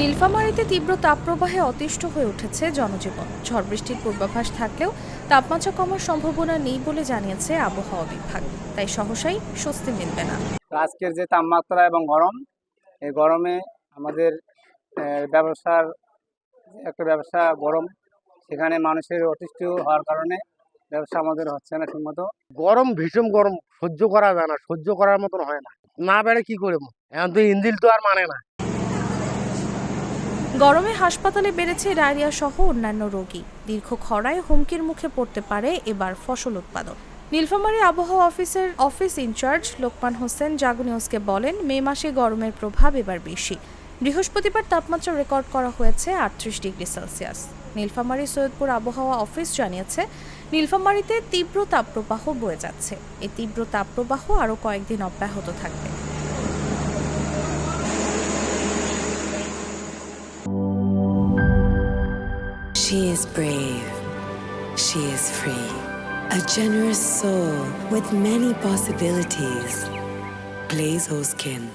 নীলফামারীতে তীব্র তাপপ্রবাহে অতিষ্ঠ হয়ে উঠেছে জনজীবন। ঝড় বৃষ্টির পূর্বাভাস থাকলেও তাপমাত্রা কমার সম্ভাবনা নেই বলে জানিয়েছে আবহাওয়া বিভাগ। তাই সহসাই স্বস্তি মিলবে না। আজকের যে তাপমাত্রা এবং গরম এই গরমে আমাদের ব্যবসার একটা ব্যবসা গরম সেখানে মানুষের অতিষ্ঠ হওয়ার কারণে ব্যবসা আমাদের হচ্ছে না ঠিকমতো। গরম ভীষণ গরম সহ্য করা যায় না সহ্য করার মতন হয় না। না বেড়ে কি করব? এখন তো ইঞ্জিল তো আর মানে না। গরমে হাসপাতালে বেড়েছে ডায়রিয়া সহ অন্যান্য রোগী। দীর্ঘ খরায় হুমকির মুখে পড়তে পারে এবার ফসল উৎপাদন। নীলফামারী আবহাওয়া অফিসের office in charge Lokman Hossain জাগুনিউজকে বলেন, মে মাসে গরমের প্রভাব এবার বেশি। বৃহস্পতিবার তাপমাত্রা রেকর্ড করা হয়েছে আটত্রিশ ডিগ্রি সেলসিয়াস। নীলফামারী সৈয়দপুর আবহাওয়া অফিস জানিয়েছে, নীলফামারীতে তীব্র তাপপ্রবাহ বয়ে যাচ্ছে। এই তীব্র তাপপ্রবাহ আরও কয়েকদিন অব্যাহত থাকবে। She is brave. She is free. A generous soul with many possibilities. Blaze Skin.